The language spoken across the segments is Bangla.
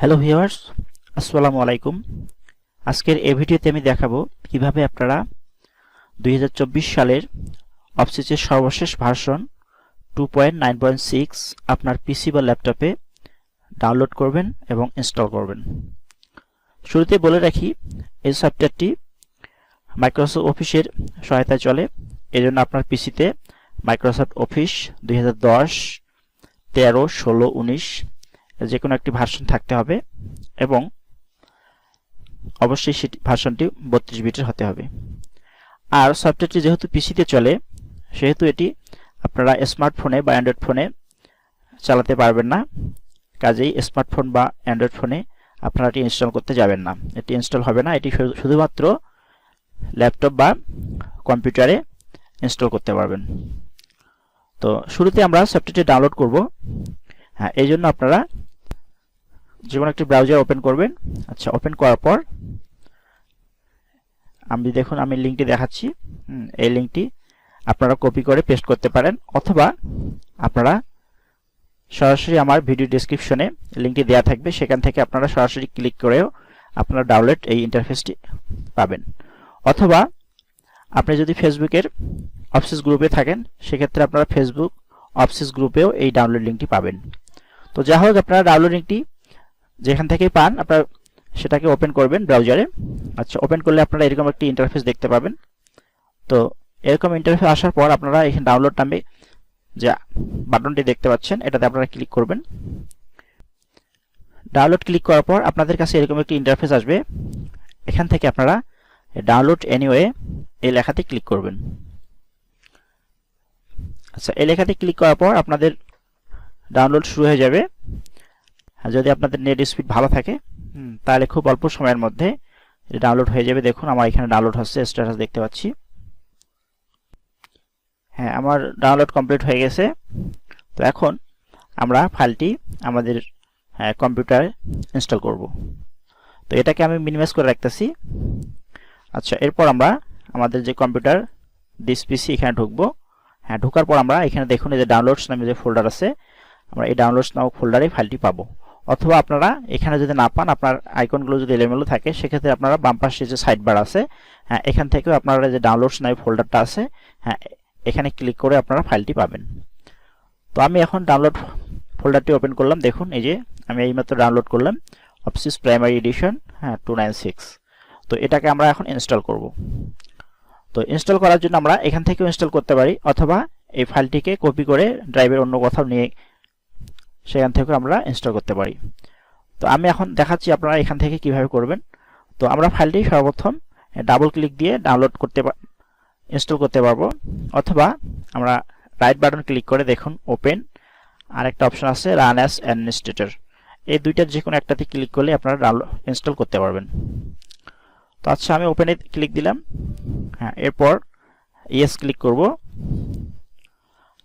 হ্যালো ভিউয়ার্স আসসালামু আলাইকুম আজকের এই ভিডিওতে আমি দেখাবো কীভাবে আপনারা দুই হাজার চব্বিশ সালের অফসিসের সর্বশেষ ভার্সন টু আপনার পিসি বা ল্যাপটপে ডাউনলোড করবেন এবং ইনস্টল করবেন। শুরুতে বলে রাখি, এই সফটওয়্যারটি মাইক্রোসফট অফিসের সহায়তায় চলে। এজন্য আপনার পিসিতে মাইক্রোসফট অফিস দুই হাজার দশ তেরো, ষোলো, উনিশ যে কোনো একটি ভার্সন থাকতে হবে এবং অবশ্যই সেটি ভার্সনটি বত্রিশ বিটের হতে হবে। আর সফটওয়্যারটি যেহেতু পিসিতে চলে, সেহেতু এটি আপনারা স্মার্টফোনে বা অ্যান্ড্রয়েড ফোনে চালাতে পারবেন না। কাজেই স্মার্টফোন বা অ্যান্ড্রয়েড ফোনে আপনারা এটি ইনস্টল করতে যাবেন না। এটি ইনস্টল হবে না, এটি শুধু- শুধুমাত্র ল্যাপটপ বা কম্পিউটারে ইনস্টল করতে পারবেন। তো শুরুতে আমরা সফটওয়্যারটি ডাউনলোড করব। হ্যাঁ এই জন্য আপনারা যে কোনো একটি ব্রাউজার ওপেন করবেন। আচ্ছা ওপেন করার পর আমি দেখুন, আমি লিঙ্কটি দেখাচ্ছি। এই লিঙ্কটি আপনারা কপি করে পেস্ট করতে পারেন অথবা আপনারা সরাসরি আমার ভিডিও ডেসক্রিপশনে লিঙ্কটি দেওয়া থাকবে। সেখান থেকে আপনারা সরাসরি ক্লিক করেও আপনারা ডাউনলোড এই ইন্টারফেসটি পাবেন। অথবা আপনি যদি ফেসবুকের অফিস গ্রুপে থাকেন, সেক্ষেত্রে আপনারা ফেসবুক অফিস গ্রুপেও এই ডাউনলোড লিঙ্কটি পাবেন। তো যা হোক, আপনারা ডাউনলোড লিঙ্কটি যেখান থেকে পান, আপনারা সেটাকে ওপেন করবেন ব্রাউজারে আচ্ছা ওপেন করলে আপনারা এরকম একটি ইন্টারফেস দেখতে পাবেন। তো এরকম ইন্টারফেস আসার পর আপনারা এখানে ডাউনলোড নামে যে বাটনটি দেখতে পাচ্ছেন, এটাতে আপনারা ক্লিক করবেন। ডাউনলোড ক্লিক করার পর আপনাদের কাছে এরকম একটি ইন্টারফেস আসবে। এখান থেকে আপনারা ডাউনলোড এনিওয়ে এই লেখাতে ক্লিক করবেন। আচ্ছা এই লেখাতে ক্লিক করার পর আপনাদের ডাউনলোড শুরু হয়ে যাবে। যদি আপনাদের নেট স্পিড ভালো থাকে হুম, তাহলে খুব অল্প সময়ের মধ্যে এটা ডাউনলোড হয়ে যাবে। দেখুন আমার এখানে ডাউনলোড হচ্ছে স্ট্যাটাস দেখতে পাচ্ছি। হ্যাঁ আমার ডাউনলোড কমপ্লিট হয়ে গেছে। তো এখন আমরা ফাইলটি আমাদের কম্পিউটারে ইনস্টল করব। তো এটাকে আমি মিনিমাইজ করে রাখতেছি। আচ্ছা এরপর আমরা আমাদের যে কম্পিউটার দিস পিসি এখানে ঢুকবো। হ্যাঁ ঢোকার পর আমরা এখানে দেখুন এই যে ডাউনলোডস নামে যে ফোল্ডার আছে আমরা এই ডাউনলোডস নামক ফোল্ডারে ফাইলটি পাবো। অথবা আপনারা এখানে যদি না পান, আপনার আইকনগুলো যদি এলোমেলো থাকে, সেক্ষেত্রে আপনারা বাম যে সাইড বার আছে হ্যাঁ এখান থেকেও আপনারা যে ডাউনলোডস নাই ফোল্ডারটা আছে হ্যাঁ এখানে ক্লিক করে আপনারা ফাইলটি পাবেন। তো আমি এখন ডাউনলোড ফোল্ডারটি ওপেন করলাম। দেখুন, এই যে আমি এইমাত্র ডাউনলোড করলাম অফিস প্রাইমারি এডিশন হ্যাঁ টু তো এটাকে আমরা এখন ইনস্টল করব। তো ইনস্টল করার জন্য আমরা এখান থেকেও ইনস্টল করতে পারি, অথবা এই ফাইলটিকে কপি করে ড্রাইভের অন্য কোথাও নিয়ে সেখান থেকেও আমরা ইনস্টল করতে পারি। তো আমি এখন দেখাচ্ছি আপনারা এখান থেকে কীভাবে করবেন। তো আমরা ফাইলটি সর্বপ্রথম ডাবল ক্লিক দিয়ে ডাউনলোড করতে ইনস্টল করতে পারব। অথবা আমরা রাইট বাটন ক্লিক করে দেখুন ওপেন আর একটা অপশন আছে রান অ্যাজ অ্যাডমিনিস্ট্রেটর এই দুইটার যে কোনো একটাতে ক্লিক করলে আপনারা ইনস্টল করতে পারবেন। তো আচ্ছা আমি ওপেনে ক্লিক দিলাম। হ্যাঁ এরপর ইয়েস ক্লিক করব।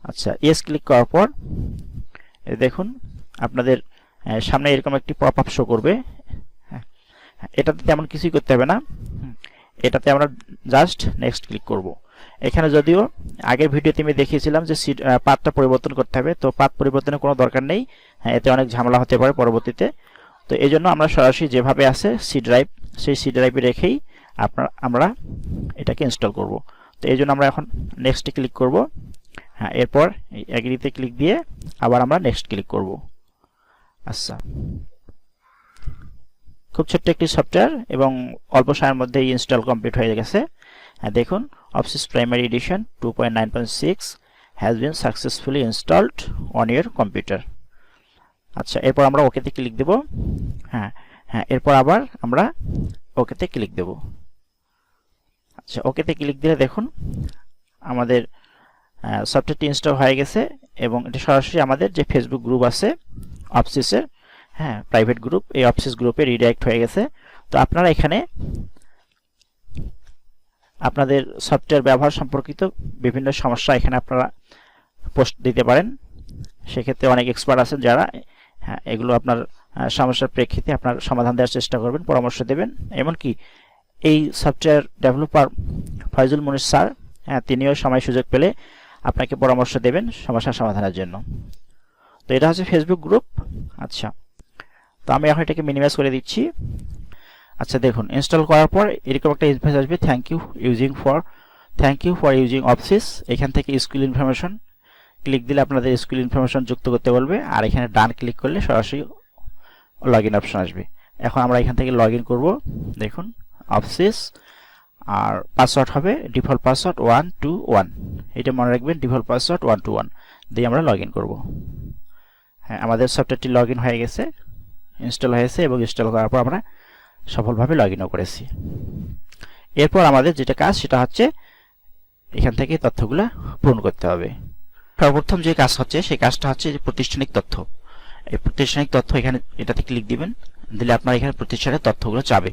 আচ্ছা ইয়েস ক্লিক করার পর দেখুন আপনাদের সামনে এরকম একটি পপ আপ শো করবে। এটাতে তেমন কিছুই করতে হবে না। এটাতে আমরা জাস্ট নেক্সট ক্লিক করব। এখানে যদিও আগের ভিডিওতে আমি দেখিয়েছিলাম যে পাতটা পরিবর্তন করতে হবে। তো পাত পরিবর্তনের কোনো দরকার নেই। হ্যাঁ, এতে অনেক ঝামেলা হতে পারে পরবর্তীতে। তো এই জন্য আমরা সরাসরি যেভাবে আছে সি ড্রাইভ সেই সি ড্রাইভে রেখেই আপনার আমরা এটাকে ইনস্টল করব। তো এই জন্য আমরা এখন নেক্সটে ক্লিক করব। হ্যাঁ এরপর অ্যাগ্রিতে ক্লিক দিয়ে আবার আমরা নেক্সট ক্লিক করব। আচ্ছা। খুব ছোট্ট একটি সফটওয়্যার এবং অল্প সময়ের মধ্যে ইনস্টল কমপ্লিট হয়ে গেছে। হ্যাঁ দেখুন office primary edition two point nine point six has been successfully installed on your computer আচ্ছা এরপর আমরা ওকেতে ক্লিক দেব। হ্যাঁ হ্যাঁ এরপর আবার আমরা ওকেতে ক্লিক দেব। আচ্ছা ওকেতে ক্লিক দিলে দেখুন, আমাদের সফটওয়্যারটি ইনস্টল হয়ে গেছে এবং এটা সরাসরি আমাদের যে ফেসবুক গ্রুপ আছে অফিসের হ্যাঁ প্রাইভেট গ্রুপ এই অফিস গ্রুপে রিডাইরেক্ট হয়ে গেছে। তো আপনারা এখানে আপনাদের সফটওয়্যার ব্যবহার সম্পর্কিত বিভিন্ন সমস্যা এখানে আপনারা পোস্ট দিতে পারেন। সেক্ষেত্রে অনেক এক্সপার্ট আছেন যারা হ্যাঁ এগুলো আপনার সমস্যার প্রেক্ষিতে আপনার সমাধান দেওয়ার চেষ্টা করবেন, পরামর্শ দেবেন। এমনকি এই software developer Faizul Monir sir হ্যাঁ তিনিও সময় সুযোগ পেলে আপনাকে পরামর্শ দেবেন সমস্যার সমাধানের জন্য। তো এটা হচ্ছে ফেসবুক গ্রুপ আচ্ছা তো আমি এখন এটাকে মিনিমাইজ করে দিচ্ছি। আচ্ছা দেখুন ইনস্টল করার পর এরকম একটা ইন্টারফেস আসবে thank you using for thank you for using office এখান থেকে স্কুল ইনফরমেশন ক্লিক দিলে আপনাদের স্কুল ইনফরমেশন যুক্ত করতে বলবে, আর এখানে ডান ক্লিক করলে সরাসরি লগ ইন অপশন আসবে। এখন আমরা এখান থেকে লগ ইন করব, দেখুন অফিস আর পাসওয়ার্ড হবে default password one two one এটা মনে রাখবেন default password one two one দিয়ে আমরা লগ ইন করব। হ্যাঁ আমাদের সফটওয়্যারটি লগ ইন হয়ে গেছে ইনস্টল হয়েছে এবং ইনস্টল করার পর আমরা সফলভাবে লগ ইনও করেছি। এরপর আমাদের যেটা কাজ, সেটা হচ্ছে এখান থেকে তথ্যগুলো পূরণ করতে হবে। সর্বপ্রথম যে কাজ হচ্ছে, সেই কাজটা হচ্ছে যে প্রতিষ্ঠানিক তথ্য। এই প্রতিষ্ঠানিক তথ্য এখানে, এটাতে ক্লিক দিবেন, দিলে আপনার এখানে প্রতিষ্ঠানের তথ্যগুলো চাবে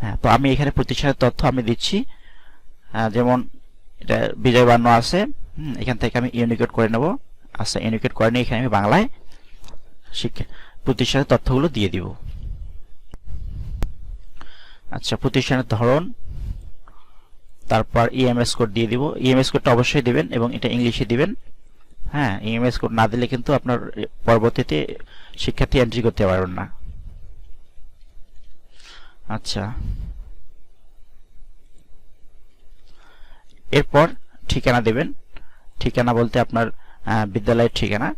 হ্যাঁ তো আমি এখানে প্রতিষ্ঠানের তথ্য আমি দিচ্ছি। যেমন এটা বিজয় বান্ন আছে। এখান থেকে আমি ইউনিকেট করে নেব। আচ্ছা ইউনিকেট করে নিয়ে এখানে আমি বাংলায় শিক্ষা প্রতিষ্ঠানের তথ্যগুলো দিয়ে দিব। আচ্ছা প্রতিষ্ঠানের ধরন, তারপর ইএমএস কোড দিয়ে দিব। ইএমএস কোডটা অবশ্যই দিবেন এবং এটা ইংলিশে দিবেন। হ্যাঁ ইএমএস কোড না দিলে কিন্তু আপনার পরবর্তীতে শিক্ষার্থী এন্ট্রি করতে পারবেন না। আচ্ছা। এরপর ঠিকানা দেবেন। ঠিকানা বলতে আপনার বিদ্যালয়ের ঠিকানা।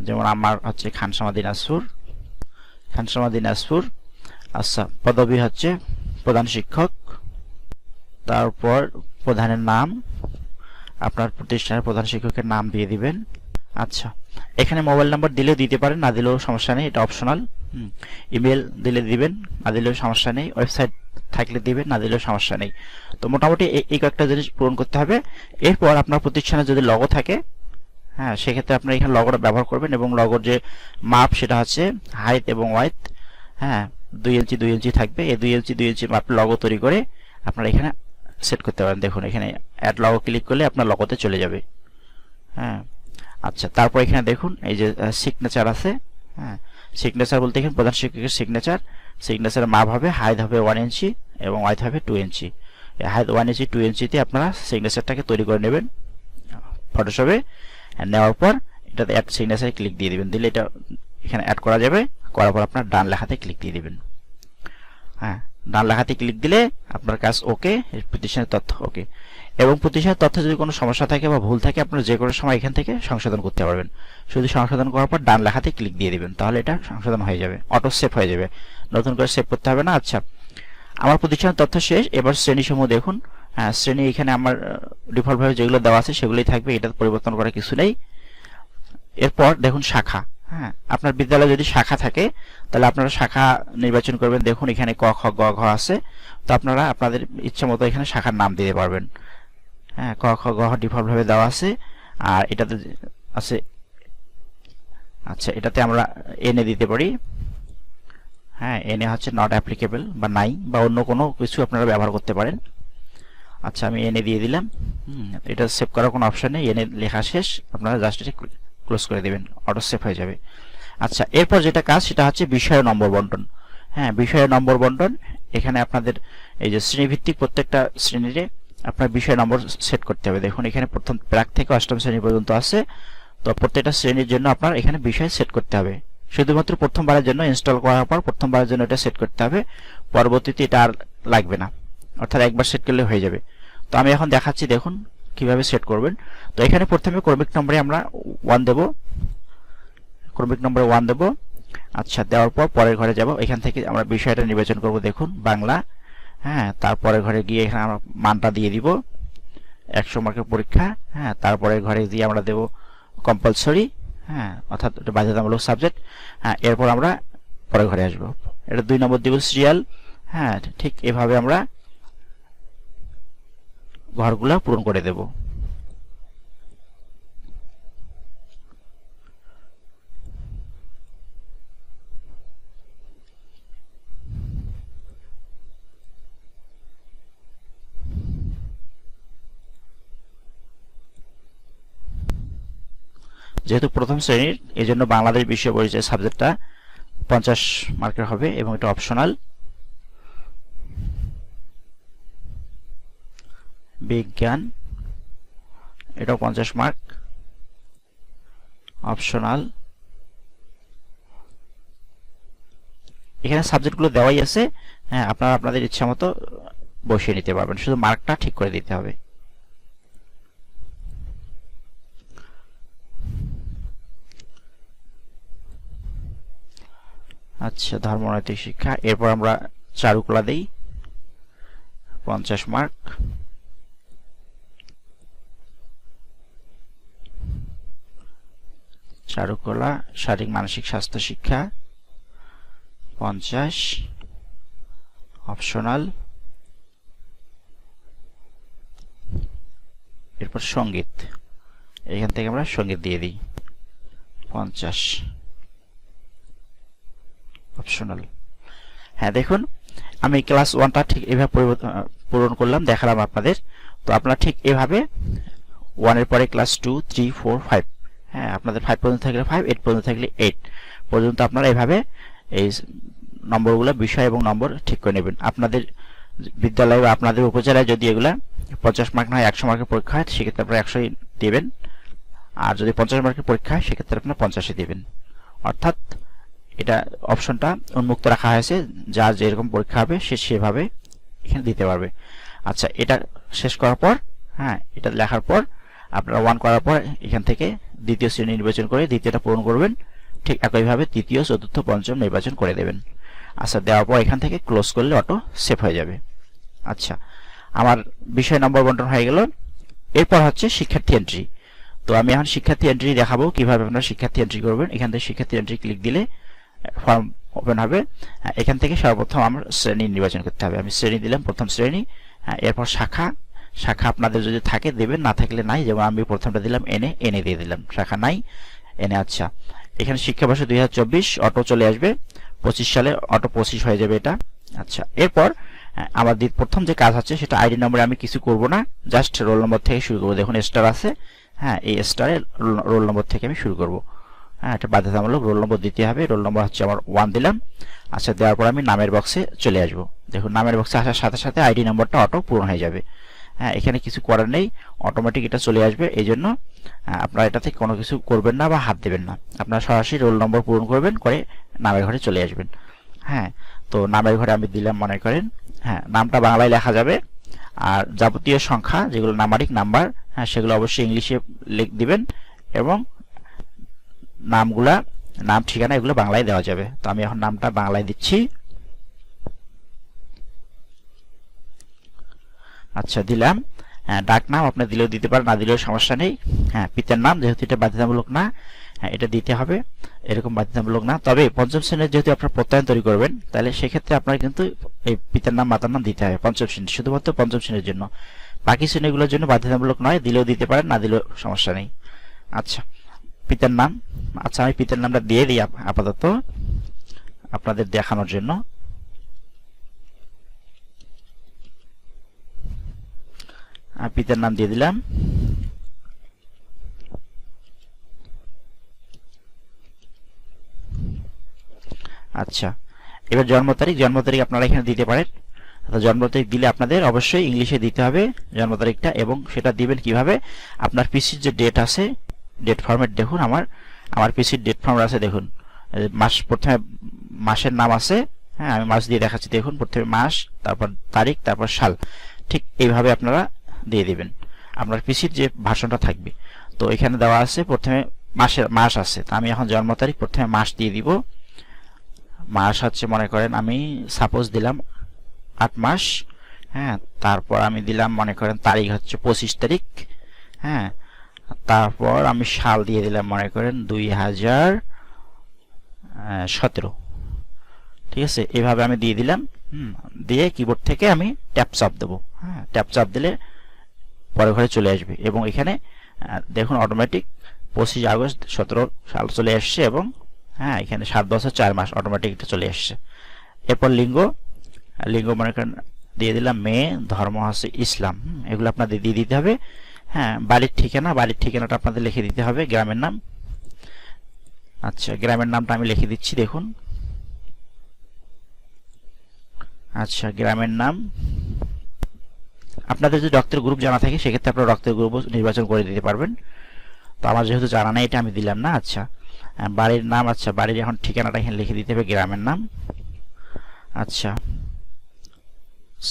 যেমন আমার হচ্ছে খানসামা দিনাজপুর খানসামা দিনাজপুর আচ্ছা পদবী হচ্ছে প্রধান শিক্ষক। তারপর প্রধানের নাম। আপনার প্রতিষ্ঠানের প্রধান শিক্ষকের নাম দিয়ে দিবেন। আচ্ছা। এখানে মোবাইল নাম্বার দিলেও দিতে পারেন, না দিলেও সমস্যা নেই, এটা অপশনাল ইমেল দিলে দিবেন, না দিলেও সমস্যা নেই। ওয়েবসাইট থাকলে দিবেন, না দিলেও সমস্যা নেই। তো মোটামুটি এই- কয়েকটা জিনিস পূরণ করতে হবে। এরপর আপনার প্রতিষ্ঠানে যদি লগো থাকে হ্যাঁ সেক্ষেত্রে আপনার এখানে লগোটা ব্যবহার করবেন এবং লগোর যে মাপ সেটা হচ্ছে হাইট এবং ওয়াইট হ্যাঁ দুই ইঞ্চি দুই ইঞ্চি থাকবে। এই দুই ইঞ্চি দুই ইঞ্চি মাপ লগো তৈরি করে আপনারা এখানে সেট করতে পারেন। দেখুন, এখানে অ্যাড লগো ক্লিক করলে আপনার লগোতে চলে যাবে। হ্যাঁ। আচ্ছা তারপর এখানে দেখুন, এই যে সিগনেচার আছে হ্যাঁ সিগনেচার বলতে এখানে প্রধান শিক্ষকের সিগনেচার সিগনেচারের মাপ হবে হাইট হবে ওয়ান ইঞ্চি এবং ওয়াইট হবে two inch height one inch two ইঞ্চিতে আপনারা সিগনেচারটাকে তৈরি করে নেবেন ফটোশপে নেওয়ার পর এটাতে অ্যাড সিগনেচারে ক্লিক দিয়ে দিবেন। দিলে এটা এখানে অ্যাড করা যাবে, করার পর আপনার ডান লেখাতে ক্লিক দিয়ে দিবেন। হ্যাঁ ডান লেখাতে ক্লিক দিলে আপনার কাজ ওকে প্রতিষ্ঠানের তথ্য ওকে এবং প্রতিষ্ঠানের তথ্যে যদি কোনো সমস্যা থাকে বা ভুল থাকে, আপনারা যে কোনো সময় এখান থেকে সংশোধন করতে পারবেন। শুধু সংশোধন করার পর ডান লেখাতে ক্লিক দিয়ে দিবেন, তাহলে এটা সংশোধন হয়ে যাবে অটো সেভ হয়ে যাবে। নতুন করে সেভ করতে হবে না? আচ্ছা আমার প্রতিষ্ঠানের তথ্য শেষ। এবার শ্রেণীসমূহ দেখুন। হ্যাঁ শ্রেণি এখানে আমার ডিফল্টভাবে যেগুলো দেওয়া আছে সেগুলোই থাকবে এটা পরিবর্তন করার কিছু নেই। এরপর দেখুন শাখা। হ্যাঁ আপনার বিদ্যালয়ে যদি শাখা থাকে, তাহলে আপনারা শাখা নির্বাচন করবেন। দেখুন এখানে ক, খ, গ, ঘ আছে। তো আপনারা আপনাদের ইচ্ছা মতো এখানে শাখার নাম দিতে পারবেন। হ্যাঁ ক, খ, গ ঘ ডিফল্ট ভাবে দেওয়া আছে। আর এটাতে আছে আচ্ছা এটাতে আমরা এনে দিতে পারি। হ্যাঁ এনে হচ্ছে নট অ্যাপ্লিকেবল বা নাই বা অন্য কোনো কিছু আপনারা ব্যবহার করতে পারেন। আচ্ছা আমি এনে দিয়ে দিলাম। এটা সেভ করার কোনো অপশন নেই। এনে লেখা শেষ। আপনারা জাস্ট এটা ক্লোজ করে দেবেন। অটো সেভ হয়ে যাবে। আচ্ছা এরপর যেটা কাজ, সেটা হচ্ছে বিষয় নম্বর বন্টন। হ্যাঁ বিষয় নম্বর বন্টন, এখানে আপনাদের এই যে শ্রেণীভিত্তিক প্রত্যেকটা শ্রেণীরে আপনার বিষয় নম্বর সেট করতে হবে। দেখুন, এখানে প্রথম প্রাক থেকে অষ্টম শ্রেণি পর্যন্ত আছে। তো প্রত্যেকটা শ্রেণির জন্য আপনার এখানে বিষয় সেট করতে হবে। শুধুমাত্র প্রথমবারের জন্য ইনস্টল করার পর প্রথমবারের জন্য এটা সেট করতে হবে। পরবর্তীতে এটা আর লাগবে না। অর্থাৎ একবার সেট করলে হয়ে যাবে। তো আমি এখন দেখাচ্ছি, দেখুন, কীভাবে সেট করবেন। তো এখানে প্রথমে ক্রমিক নম্বরে আমরা ওয়ান দেব। ক্রমিক নম্বরে ওয়ান দেব। আচ্ছা দেওয়ার পর পরের ঘরে যাব। এখান থেকে আমরা বিষয়টা নির্বাচন করব, দেখুন, বাংলা। হ্যাঁ তারপরে ঘরে গিয়ে এখানে আমরা মানটা দিয়ে দিব। একশো মার্কের পরীক্ষা হ্যাঁ তারপরে ঘরে দিয়ে আমরা দেব কম্পালসরি হ্যাঁ অর্থাৎ বাধ্যতামূলক সাবজেক্ট হ্যাঁ এরপর আমরা পরে ঘরে আসব। এটা দুই নম্বর দিব সিরিয়াল হ্যাঁ ঠিক এভাবে আমরা ঘরগুলো পূরণ করে দেব। যেহেতু প্রথম শ্রেণির এই জন্য বাংলাদেশ বিশ্ব পরিচয় সাবজেক্টটা পঞ্চাশ মার্কের হবে এবং এটা অপশনাল বিজ্ঞান, এটাও পঞ্চাশ মার্ক। অপশনাল এখানে সাবজেক্টগুলো দেওয়াই আছে। হ্যাঁ আপনারা আপনাদের ইচ্ছা মতো বসিয়ে নিতে পারবেন। শুধু মার্কটা ঠিক করে দিতে হবে। আচ্ছা ধর্মনৈতিক শিক্ষা। এরপর আমরা চারুকলা দেই। পঞ্চাশ মার্ক। চারুকলা, শারীরিক মানসিক স্বাস্থ্য শিক্ষা, পঞ্চাশ। অপশনাল। এরপর সংগীত। এখান থেকে আমরা সংগীত দিয়ে দিই। পঞ্চাশ। অপশনাল হ্যাঁ দেখুন, আমি ক্লাস ওয়ানটা ঠিক এভাবে পূরণ করলাম, দেখালাম আপনাদের। তো আপনারা ঠিক এভাবে ওয়ানের পরে class two three four five হ্যাঁ আপনাদের ফাইভ পর্যন্ত থাকলে ফাইভ এইট পর্যন্ত থাকলে এইট পর্যন্ত আপনারা এভাবে এই নম্বরগুলো, বিষয় এবং নম্বর ঠিক করে নেবেন। আপনাদের বিদ্যালয় বা আপনাদের উপজেলায় যদি এগুলা পঞ্চাশ মার্ক নয় একশো মার্কের পরীক্ষা হয়, সেক্ষেত্রে আপনারা একশোই দেবেন। আর যদি পঞ্চাশ মার্কের পরীক্ষা হয়, সেক্ষেত্রে আপনারা পঞ্চাশে দেবেন। অর্থাৎ এটা অপশনটা উন্মুক্ত রাখা হয়েছে। যার যেরকম পরীক্ষা হবে, সে সেভাবে এখানে দিতে পারবে। আচ্ছা এটা শেষ করার পর হ্যাঁ এটা লেখার পর, আপনারা ওয়ান করার পর এখান থেকে দ্বিতীয় শ্রেণি নির্বাচন করে দ্বিতীয়টা পূরণ করবেন। ঠিক একইভাবে তৃতীয়, চতুর্থ, পঞ্চম নির্বাচন করে দেবেন। আচ্ছা দেওয়ার পর এখান থেকে ক্লোজ করলে অটো সেভ হয়ে যাবে। আচ্ছা আমার বিষয় নম্বর বন্টন হয়ে গেল। এরপর হচ্ছে শিক্ষার্থী এন্ট্রি তো আমি এখন শিক্ষার্থী এন্ট্রি দেখাবো। কীভাবে আপনারা শিক্ষার্থী এন্ট্রি করবেন? এখান থেকে শিক্ষার্থী এন্ট্রি ক্লিক দিলে ফর্ম ওপেন হবে। এখান থেকে সর্বপ্রথম আমার শ্রেণি নির্বাচন করতে হবে। আমি শ্রেণি দিলাম, প্রথম শ্রেণি। এরপর শাখা। শাখা আপনাদের যদি থাকে, দেবেন। না থাকলে নাই। যেমন আমি প্রথমটা দিলাম এনে এনে দিয়ে দিলাম। শাখা নাই এনে আচ্ছা। এখানে শিক্ষাবর্ষ দুই হাজার চব্বিশ, অটো চলে আসবে। পঁচিশ সালে অটো পঁচিশ হয়ে যাবে এটা। আচ্ছা এরপর আমার প্রথম যে কাজ আছে সেটা আইডি নম্বরে আমি কিছু করব না। জাস্ট রোল নম্বর থেকে শুরু করব। দেখুন স্টার আছে। হ্যাঁ এই স্টারে রোল নম্বর থেকে আমি শুরু করব। হ্যাঁ এটা বাধ্যতামূলক রোল নম্বর দিতে হবে। রোল নম্বর হচ্ছে আমার ওয়ান দিলাম। আচ্ছা দেওয়ার পর আমি নামের বক্সে চলে আসব। দেখুন, নামের বক্সে আসার সাথে সাথে আইডি নম্বরটা অটো পূরণ হয়ে যাবে। হ্যাঁ এখানে কিছু করার নেই। অটোমেটিক এটা চলে আসবে। এই জন্য আপনারা এটাতে কোনো কিছু করবেন না বা হাত দেবেন না। আপনারা সরাসরি রোল নম্বর পূরণ করবেন, করে নামের ঘরে চলে আসবেন। হ্যাঁ তো নামের ঘরে আমি দিলাম, মনে করেন। হ্যাঁ নামটা বাংলায় লেখা যাবে। আর যাবতীয় সংখ্যা, যেগুলো নামারিক নাম্বার হ্যাঁ সেগুলো অবশ্যই ইংলিশে লিখ, দিবেন। এবং নামগুলা, নাম, ঠিকানা এগুলো বাংলায় দেওয়া যাবে। তো আমি এখন নামটা বাংলায় দিচ্ছি। আচ্ছা দিলাম। হ্যাঁ ডাক নাম আপনি দিলেও দিতে পারেন, না দিলেও সমস্যা নেই। হ্যাঁ পিতার নাম, যেহেতু এটা বাধ্যতামূলক না হ্যাঁ এটা দিতে হবে। এরকম বাধ্যতামূলক না। তবে পঞ্চম শ্রেণির যেহেতু আপনার প্রত্যয়ন তৈরি করবেন, তাহলে সেক্ষেত্রে আপনার কিন্তু এই পিতার নাম, মাতার নাম দিতে হবে পঞ্চম শ্রেণি, শুধুমাত্র পঞ্চম শ্রেণির জন্য। বাকি শ্রেণীগুলোর জন্য বাধ্যতামূলক নয়, দিলেও দিতে পারেন, না দিলেও সমস্যা নেই। আচ্ছা। পিতার নাম আচ্ছা আমি পিতার নামটা দিয়ে দিই আপাতত, আপনাদের দেখানোর জন্য। পিতার নাম দিয়ে দিলাম। আচ্ছা এবার জন্ম তারিখ জন্ম তারিখ আপনারা এখানে দিতে পারেন। জন্ম তারিখ দিলে আপনাদের অবশ্যই ইংলিশে দিতে হবে জন্ম তারিখটা এবং সেটা দিবেন কীভাবে? আপনার পিসির যে ডেট আছে ডেট ফর্মেট দেখুন আমার আমার পিসির ডেট ফর্মেট আছে, দেখুন। মাস প্রথমে, মাসের নাম আছে হ্যাঁ আমি মাস দিয়ে দেখাচ্ছি, দেখুন, প্রথমে মাস, তারপর তারিখ, তারপর সাল। ঠিক এইভাবে আপনারা দিয়ে দিবেন। আপনার পিসির যে ভাষণটা থাকবে। তো এখানে দেওয়া আছে, প্রথমে মাসের, মাস আছে। তো আমি এখন জন্ম তারিখ, প্রথমে মাস দিয়ে দিব। মাস হচ্ছে, মনে করেন আমি সাপোজ দিলাম আট মাস হ্যাঁ তারপর আমি দিলাম, মনে করেন তারিখ হচ্ছে পঁচিশ তারিখ হ্যাঁ তারপর আমি সাল দিয়ে দিলাম, মনে করেন, দুই হাজার সতেরো। ঠিক আছে? এভাবে আমি দিয়ে দিলাম দিয়ে কিবোর্ড থেকে আমি ট্যাপ চাপ দেবো। হ্যাঁ ট্যাপ চাপ দিলে পরে ঘরে চলে আসবে এবং এখানে দেখুন অটোমেটিক পঁচিশ আগস্ট সতেরো সাল চলে আসছে এবং হ্যাঁ এখানে সাত বছর চার মাস অটোমেটিক এটা চলে আসছে এরপর লিঙ্গ লিঙ্গ মনে করেন, দিয়ে দিলাম মেয়ে ধর্ম হচ্ছে ইসলাম এগুলো আপনাদের দিয়ে দিতে হবে। হ্যাঁ বাড়ির ঠিকানা, বাড়ির ঠিকানাটা আপনাদের লিখে দিতে হবে, গ্রামের নাম। আচ্ছা গ্রামের নামটা আমি লিখে দিচ্ছি, দেখুন। আচ্ছা গ্রামের নাম। আপনাদের যদি রক্তের গ্রুপ জানা থাকে, সেক্ষেত্রে আপনারা রক্তের গ্রুপ নির্বাচন করে দিতে পারবেন। তো আমার যেহেতু জানা নেই, এটা আমি দিলাম না আচ্ছা। বাড়ির নাম আচ্ছা বাড়ির এখন ঠিকানাটা এখানে লিখে দিতে হবে, গ্রামের নাম। আচ্ছা।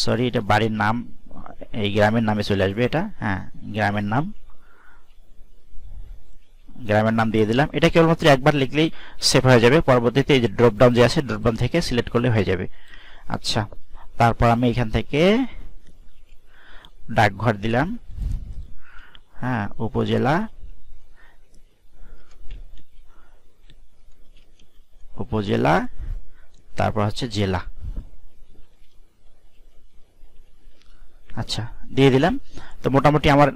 সরি, এটা বাড়ির নাম। এই গ্রামের নামে চলে আসবে এটা হ্যাঁ গ্রামের নাম। গ্রামের নাম দিয়ে দিলাম। এটা কেবলমাত্র একবার লিখলেই সেভ হয়ে যাবে। পরবর্তীতে এই যে ড্রপ ডাউন যে আছে ড্রপ ডাউন থেকে সিলেক্ট করলে হয়ে যাবে। আচ্ছা তারপর আমি এখান থেকে ডাকঘর দিলাম। হ্যাঁ উপজেলা উপজেলা, তারপর হচ্ছে জেলা। আচ্ছা দিয়ে দিলাম। তো মোটামুটি আমার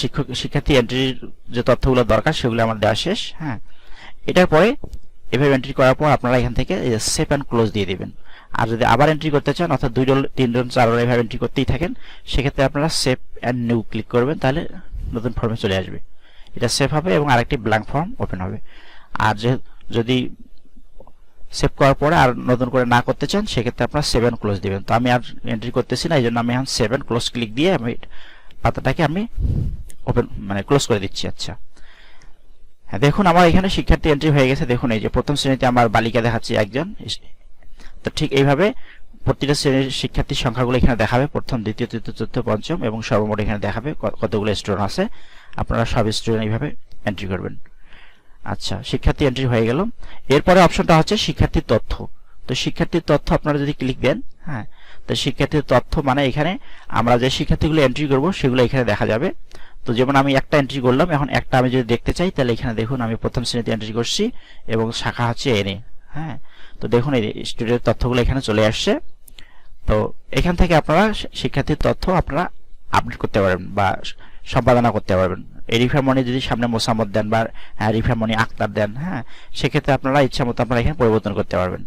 শিক্ষক, শিক্ষার্থী এন্ট্রির যে তথ্যগুলো দরকার, সেগুলো আমার দেওয়া শেষ হ্যাঁ। এটার পরে এভাবে এন্ট্রি করার পর আপনারা এখান থেকে সেভ অ্যান্ড ক্লোজ দিয়ে দেবেন। আর যদি আবার এন্ট্রি করতে চান, অর্থাৎ দুই ডল তিন ডল চার ডল এভাবে এন্ট্রি করতেই থাকেন, সেক্ষেত্রে আপনারা সেভ অ্যান্ড নিউ ক্লিক করবেন, তাহলে নতুন ফর্মে চলে আসবে। এটা সেভ হবে এবং আরেকটি ব্ল্যাঙ্ক ফর্ম ওপেন হবে। আর যে, যদি সেভ করার পরে আর নতুন করে না করতে চান, সেক্ষেত্রে আপনারা সেভেন ক্লোজ দিবেন। তো আমি আর এন্ট্রি করতেছি না এই জন্য আমি এখন সেভেন ক্লোজ ক্লিক দিয়ে আমি পাতাটাকে আমি ওপেন মানে ক্লোজ করে দিচ্ছি। আচ্ছা। হ্যাঁ দেখুন, আমার এখানে শিক্ষার্থী এন্ট্রি হয়ে গেছে। দেখুন, এই যে প্রথম শ্রেণীতে আমার বালিকা দেখাচ্ছে একজন। তো ঠিক এইভাবে প্রতিটা শ্রেণির শিক্ষার্থীর সংখ্যাগুলো এখানে দেখাবে। প্রথম, দ্বিতীয়, তৃতীয়, চতুর্থ, পঞ্চম এবং সর্বমোট এখানে দেখাবে কতগুলো স্টুডেন্ট আছে। আপনারা সব স্টুডেন্ট এইভাবে এন্ট্রি করবেন। আচ্ছা শিক্ষার্থী এন্ট্রি হয়ে গেল। এরপরে অপশনটা হচ্ছে শিক্ষার্থীর তথ্য। তো শিক্ষার্থীর তথ্য আপনারা যদি ক্লিক দেন হ্যাঁ তো শিক্ষার্থীর তথ্য মানে এখানে আমরা যে শিক্ষার্থীগুলো এন্ট্রি করব, সেগুলো এখানে দেখা যাবে। তো যেমন আমি একটা এন্ট্রি করলাম, এখন একটা আমি যদি দেখতে চাই, তাহলে এখানে দেখুন আমি প্রথম শ্রেণীতে এন্ট্রি করছি এবং শাখা হচ্ছে এনে হ্যাঁ। তো দেখুন এই স্টুডেন্টের তথ্যগুলো এখানে চলে আসছে। তো এখান থেকে আপনারা শিক্ষার্থীর তথ্য আপনারা আপডেট করতে পারবেন বা সম্পাদনা করতে পারবেন। এই রিফারমনি যদি সামনে মোসাম্মদ দেন বা হ্যাঁ, রিফারমনি আক্তার দেন হ্যাঁ সেক্ষেত্রে আপনারা ইচ্ছা মতো আপনারা এখানে পরিবর্তন করতে পারবেন।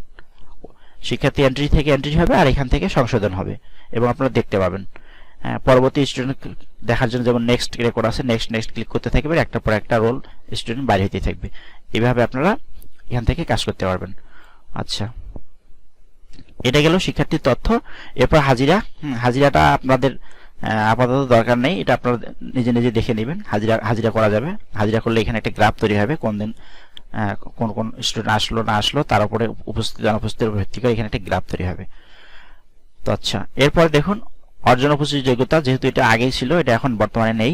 শিক্ষার্থী এন্ট্রি থেকে এন্ট্রি হবে আর এখান থেকে সংশোধন হবে এবং আপনারা দেখতে পাবেন। হ্যাঁ, পরবর্তী স্টুডেন্ট দেখার জন্য যেমন নেক্সট রেকর্ড আছে নেক্সট নেক্সট ক্লিক করতে থাকবে একটা পর একটা রোল স্টুডেন্ট বাইরে হতে থাকবে। এভাবে আপনারা এখান থেকে কাজ করতে পারবেন। আচ্ছা। এটা গেল শিক্ষার্থীর তথ্য। এরপর হাজিরা। হাজিরাটা আপনাদের আপাতত দরকার নেই এটা আপনারা নিজে নিজে দেখে নেবেন হাজিরা হাজিরা করা যাবে। হাজিরা করলে এখানে একটা গ্রাফ তৈরি হবে কোন দিন কোন কোন স্টুডেন্ট আসলো না আসলো তার উপরে উপস্থিত অনুপস্থিতির ভিত্তি করে এখানে একটা গ্রাফ তৈরি হবে। তো আচ্ছা এরপর দেখুন অর্জন উপস্থিত যোগ্যতা যেহেতু এটা আগেই ছিল এটা এখন বর্তমানে নেই।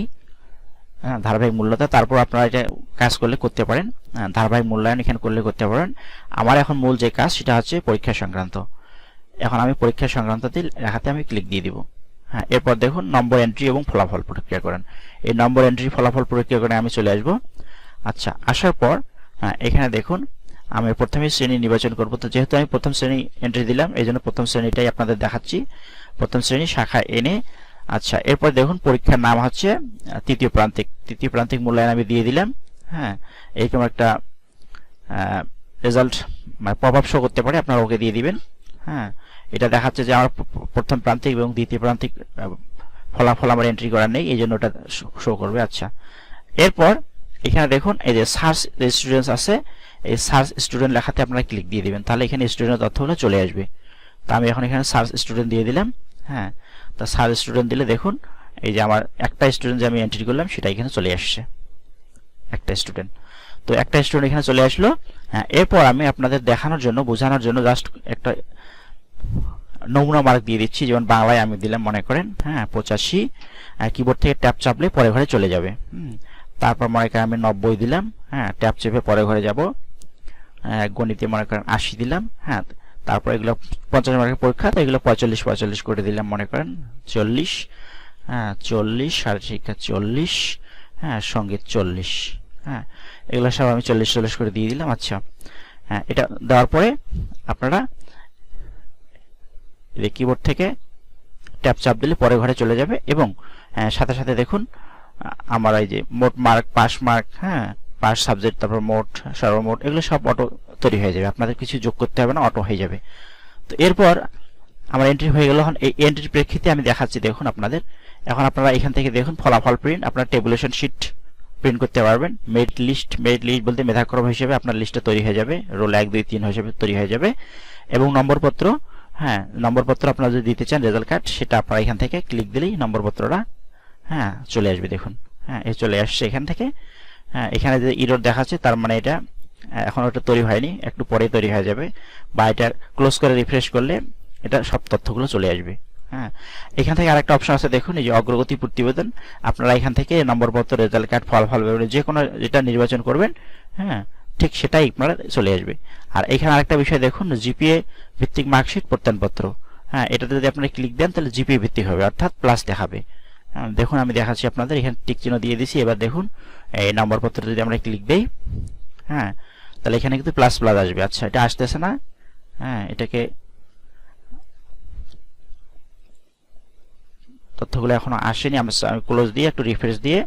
হ্যাঁ, ধারাবাহিক মূল্যতা তারপর আপনারা এটা কাজ করলে করতে পারেন। হ্যাঁ, ধারাবাহিক মূল্যায়ন এখানে করলে করতে পারেন। আমার এখন মূল যে কাজ সেটা হচ্ছে পরীক্ষা সংক্রান্ত। এখন আমি পরীক্ষা সংক্রান্ততে লেখাতে আমি ক্লিক দিয়ে দিব। হ্যাঁ এরপর দেখুন নম্বর এন্ট্রি এবং ফলাফল প্রক্রিয়া করেন। এই নম্বর এন্ট্রি ফলাফল প্রক্রিয়া করে আমি চলে আসব। আচ্ছা আসার পর হ্যাঁ এখানে দেখুন, আমি প্রথমে শ্রেণি নির্বাচন করব। তো যেহেতু আমি প্রথম শ্রেণি এন্ট্রি দিলাম, এই জন্য প্রথম শ্রেণীটাই আপনাদের দেখাচ্ছি। প্রথম শ্রেণি, শাখা এনে আচ্ছা এরপর দেখুন পরীক্ষার নাম হচ্ছে তৃতীয় প্রান্তিক। তৃতীয় প্রান্তিক মূল্যায়ন আমি দিয়ে দিলাম হ্যাঁ এইরকম একটা রেজাল্ট মানে প্রভাব শো করতে পারে, আপনারা ওকে দিয়ে দিবেন হ্যাঁ। এটা দেখাচ্ছে যে আমার প্রথম প্রান্তিক এবং দ্বিতীয় প্রান্তিক ফলাফল আমার এন্ট্রি করার নেই, এই জন্য ওটা শো করবে আচ্ছা। এরপর এখানে দেখুন, এই যে সার্চ স্টুডেন্টস আছে, এই সার্চ স্টুডেন্ট লেখাতে আপনারা ক্লিক দিয়ে দিবেন, তাহলে এখানে স্টুডেন্টের তথ্যগুলো চলে আসবে। তো আমি এখন এখানে সার্চ স্টুডেন্ট দিয়ে দিলাম হ্যাঁ। তা সার্চ স্টুডেন্ট দিলে দেখুন, এই যে আমার একটা স্টুডেন্ট যে আমি এন্ট্রি করলাম, সেটা এখানে চলে আসছে। একটা স্টুডেন্ট তো একটা স্টুডেন্ট এখানে চলে আসলো হ্যাঁ। এরপর আমি আপনাদের দেখানোর জন্য, বোঝানোর জন্য জাস্ট একটা নমুনা মার্ক দিয়ে দিচ্ছি, যেমন বাংলায় আমি দিলাম মনে করেন হ্যাঁ পঁচাশি কিবোর্ড থেকে ট্যাপ চাপলে পরে ঘরে চলে যাবে। তারপর মনে করেন আমি নব্বই দিলাম হ্যাঁ ট্যাপ চেপে পরে ঘরে যাব। গণিতে মনে করেন আশি দিলাম হ্যাঁ তারপর এগুলো পঞ্চাশ মার্কের পরীক্ষা, তো এগুলো পঁয়তাল্লিশ পঁয়তাল্লিশ করে দিলাম মনে করেন, চল্লিশ হ্যাঁ চল্লিশ শিক্ষা চল্লিশ হ্যাঁ সংগীত চল্লিশ হ্যাঁ এগুলো সব আমি চল্লিশ চল্লিশ করে দিয়ে দিলাম আচ্ছা হ্যাঁ এটা দেওয়ার পরে আপনারা এই কিবোর্ড থেকে ট্যাপ চাপ দিলে পরে ঘরে চলে যাবে এবং সাথে সাথে দেখুন আমার এই যে মোট মার্ক পাস মার্ক হ্যাঁ পাস সাবজেক্ট তারপর মোট, সর্বমোট, এগুলো সব অটো তৈরি হয়ে যাবে। আপনাদের কিছু যোগ করতে হবে না অটো হয়ে যাবে। তো এরপর আমার এন্ট্রি হয়ে গেল। এই এন্ট্রির প্রেক্ষিতে আমি দেখাচ্ছি, দেখুন আপনাদের। এখন আপনারা এখান থেকে দেখুন, ফলাফল প্রিন্ট আপনার টেবুলেশন শিট প্রিন্ট করতে পারবেন। মেরিট লিস্ট মেরিট লিস্ট বলতে মেধাক্রম হিসেবে আপনার লিস্টটা তৈরি হয়ে যাবে। রোল এক, দুই, তিন হিসেবে তৈরি হয়ে যাবে। এবং নম্বরপত্র হ্যাঁ নম্বরপত্র আপনারা যদি দিতে চান রেজাল্ট কার্ড সেটা আপনারা এখান থেকে ক্লিক দিলেই নম্বরপত্রটা হ্যাঁ চলে আসবে দেখুন। হ্যাঁ এ চলে আসছে এখান থেকে। হ্যাঁ এখানে যে ইরোর দেখাচ্ছে, তার মানে এটা এখন ওটা তৈরি হয়নি, একটু পরে তৈরি হয়ে যাবে বা এটা ক্লোজ করে রিফ্রেশ করলে এটা সব তথ্যগুলো চলে আসবে। হ্যাঁ এখান থেকে আরেকটা অপশন আছে, দেখুন, এই যে অগ্রগতি প্রতিবেদন। আপনারা এখান থেকে নম্বরপত্র রেজাল্ট কার্ড ফলাফল বিবরণী যে কোনো যেটা নির্বাচন করবেন হ্যাঁ ঠিক সেটাই আপনারা চলে আসবে। আর এখানে আরেকটা বিষয় দেখুন জিপিএ ভিত্তিক মার্কশিট প্রত্যয়নপত্র। হ্যাঁ এটাতে যদি আপনারা ক্লিক দেন তাহলে জিপিএ ভিত্তিক হবে অর্থাৎ প্লাস দেখাবে। হ্যাঁ, দেখুন আমি দেখাচ্ছি আপনাদের এখানে টিক চিহ্ন দিয়ে দিছি। এবার দেখুন এই নম্বরপত্র যদি আমরা ক্লিক দেই হ্যাঁ তাহলে এখানে কিন্তু প্লাস প্লাস আসবে। আচ্ছা এটা আসতেছে না। হ্যাঁ এটাকে তথ্যগুলো এখনও আসেনি। আমি ক্লোজ দিয়ে একটু রিফ্রেশ দিয়ে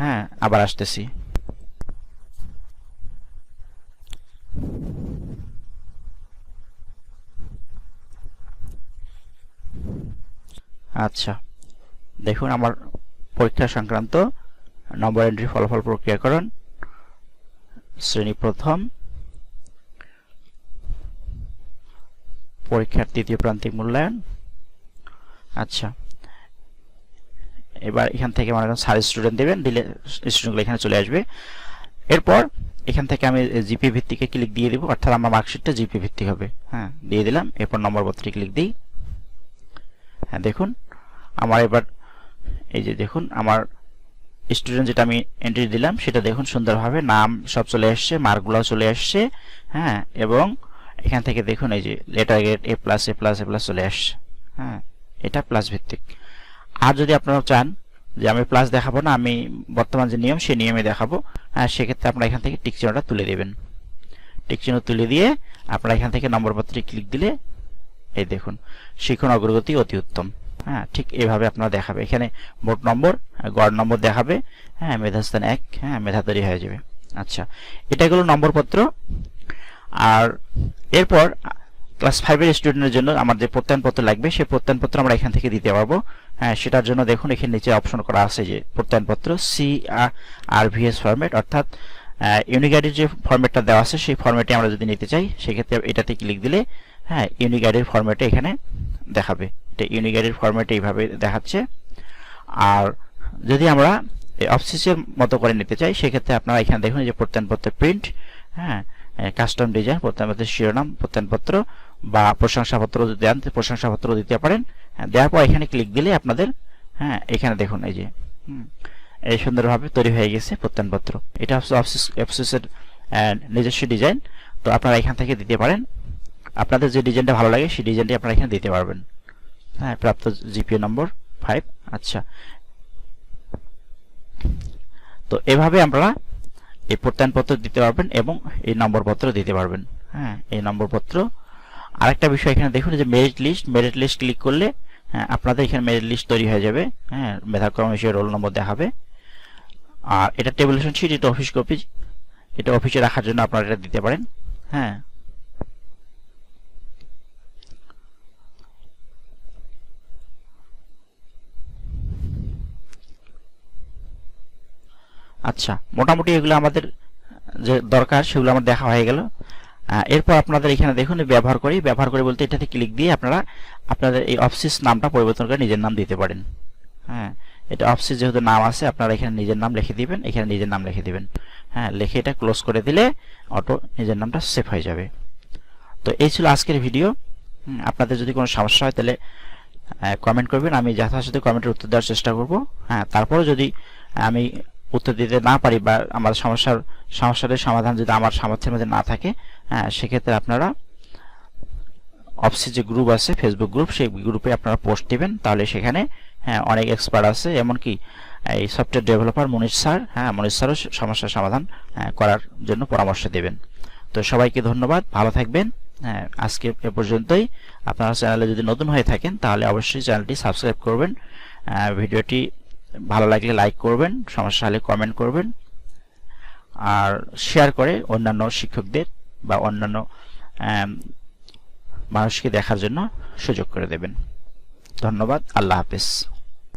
হ্যাঁ আবার আসতেছি। আচ্ছা। দেখুন আমার পরীক্ষা সংক্রান্ত নম্বর এন্ট্রি ফলাফল প্রক্রিয়াকরণ, শ্রেণি প্রথম, পরীক্ষার তৃতীয় প্রান্তিক মূল্যায়ন। আচ্ছা। এবার এখান থেকে মনে করেন সার স্টুডেন্ট দেবেন, দিলে স্টুডেন্টগুলো এখানে চলে আসবে। এরপর এখান থেকে আমি জিপি ভিত্তিকে ক্লিক দিয়ে দিব। অর্থাৎ আমার মার্কশিটটা জিপি ভিত্তিক হবে। হ্যাঁ দিয়ে দিলাম। এরপর নম্বর পত্রে ক্লিক দিই। হ্যাঁ দেখুন। আমার এবার, এই যে দেখুন, আমার স্টুডেন্ট যেটা আমি এন্ট্রি দিলাম, সেটা দেখুন সুন্দরভাবে নাম সব চলে আসছে মার্কগুলোও চলে আসছে হ্যাঁ এবং এখান থেকে দেখুন, এই যে letter grade A plus A plus A plus চলে আসছে হ্যাঁ এটা প্লাস ভিত্তিক। আর যদি আপনারা চান যে আমি প্লাস দেখাবো না, আমি বর্তমান যে নিয়ম, সেই নিয়মে দেখাবো। হ্যাঁ সেক্ষেত্রে আপনারা এখান থেকে টিক চিহ্নটা তুলে দেবেন। টিক তুলে দিয়ে আপনারা এখান থেকে নম্বর পত্রে ক্লিক দিলে, এই দেখুন শিক্ষণ অগ্রগতি অতি উত্তম। হ্যাঁ ঠিক এভাবে আপনারা দেখাবে। এখানে মোট নম্বর, গড় নম্বর দেখাবে। হ্যাঁ মেধাস্থান এক হ্যাঁ মেধা তৈরি হয়ে যাবে। আচ্ছা এটা গেল নম্বরপত্র আর এরপর ক্লাস ফাইভের স্টুডেন্টের জন্য আমার যে প্রত্যয়নপত্র লাগবে, সেই প্রত্যয়নপত্র আমরা এখান থেকে দিতে পারব। হ্যাঁ সেটার জন্য দেখুন, এখানে নিচে অপশন করা আছে যে প্রত্যয়নপত্র সি আর ভিএস ফরম্যাট অর্থাৎ ইউনিগাইডের যে ফরম্যাটটা দেওয়া আছে, সেই ফরম্যাটে আমরা যদি নিতে চাই, সেক্ষেত্রে এটাতে ক্লিক দিলে হ্যাঁ ইউনিগাইডের ফরম্যাটে এখানে দেখাবে। এটা ইউনিগাইডের ফরম্যাটে এইভাবে দেখাচ্ছে। আর যদি আমরা অফসিসের মতো করে নিতে চাই, সেক্ষেত্রে আপনারা এখানে দেখুন যে প্রত্যয়নপত্র প্রিন্ট হ্যাঁ কাস্টম ডিজাইন প্রত্যয়নপত্রের শিরোনাম, প্রত্যয়নপত্র বা প্রশংসাপত্র যদি দেন প্রশংসাপত্র দিতে পারেন। দেওয়ার পর এখানে ক্লিক দিলে আপনাদের হ্যাঁ এখানে দেখুন এই যে এই সুন্দরভাবে তৈরি হয়ে গেছে প্রত্যয়নপত্র। এটা হচ্ছে নিজস্ব ডিজাইন তো আপনারা এখান থেকে দিতে পারেন। আপনাদের যে ডিজাইনটা ভালো লাগে, সেই ডিজাইনটি আপনারা এখানে দিতে পারবেন। হ্যাঁ প্রাপ্ত জিপিএ নম্বর ফাইভ আচ্ছা। তো এভাবে আমরা এই প্রত্যয়নপত্র দিতে পারবেন এবং এই নম্বরপত্র দিতে পারবেন। হ্যাঁ এই নম্বরপত্র আরেকটা বিষয় এখানে দেখুন যে merit list merit list click করলে হ্যাঁ আপনাদের এখানে মেরিট লিস্ট তৈরি হয়ে যাবে হ্যাঁ মেধাক্রম হিসেবে রোল নম্বর দেওয়া হবে। আর এটা টেবুলেশন শিট এটা অফিস কপি এটা অফিসে রাখার জন্য আপনারা এটা দিতে পারেন হ্যাঁ। আচ্ছা মোটামুটি এগুলো আমাদের যে দরকার, সেগুলো আমার দেখা হয়ে গেল। এরপর আপনাদের এখানে দেখুন, ব্যবহার করি। ব্যবহার করে বলতে এটাতে ক্লিক দিয়ে আপনারা আপনাদের এই অফিস নামটা পরিবর্তন করে নিজের নাম দিতে পারেন। হ্যাঁ এটা অফিস যেহেতু নাম আছে, আপনারা এখানে নিজের নাম লিখে দিবেন, এখানে নিজের নাম লিখে দিবেন। হ্যাঁ লিখে এটা ক্লোজ করে দিলে অটো নিজের নামটা সেভ হয়ে যাবে। তো এই ছিল আজকের ভিডিও আপনাদের যদি কোনো সমস্যা হয় তাহলে কমেন্ট করবেন। আমি যথাযথ কমেন্টের উত্তর দেওয়ার চেষ্টা করব। হ্যাঁ তারপরে যদি আমি উত্তর দিতে না পারি বা আমার সমস্যার সমস্যাটির সমাধান যদি আমার সামর্থ্যের মধ্যে না থাকে হ্যাঁ সেক্ষেত্রে আপনারা অফিসে যে গ্রুপ আছে ফেসবুক গ্রুপ সেই গ্রুপে আপনারা পোস্ট দেবেন। তাহলে সেখানে হ্যাঁ অনেক এক্সপার্ট আছে। এমনকি, এই সফটওয়্যার ডেভেলপার মনীষ স্যার হ্যাঁ মনীষ স্যারও সমস্যার সমাধান করার জন্য পরামর্শ দেবেন। তো সবাইকে ধন্যবাদ। ভালো থাকবেন। হ্যাঁ আজকে এ পর্যন্তই। আপনারা চ্যানেলে যদি নতুন হয়ে থাকেন, তাহলে অবশ্যই চ্যানেলটি সাবস্ক্রাইব করবেন। ভিডিওটি ভালো লাগলে লাইক করবেন, সমস্যা হলে কমেন্ট করবেন। আর শেয়ার করে অন্যান্য শিক্ষকদের বা অন্যান্য মানুষকে দেখার জন্য সুযোগ করে দেবেন। ধন্যবাদ। আল্লাহ হাফিজ।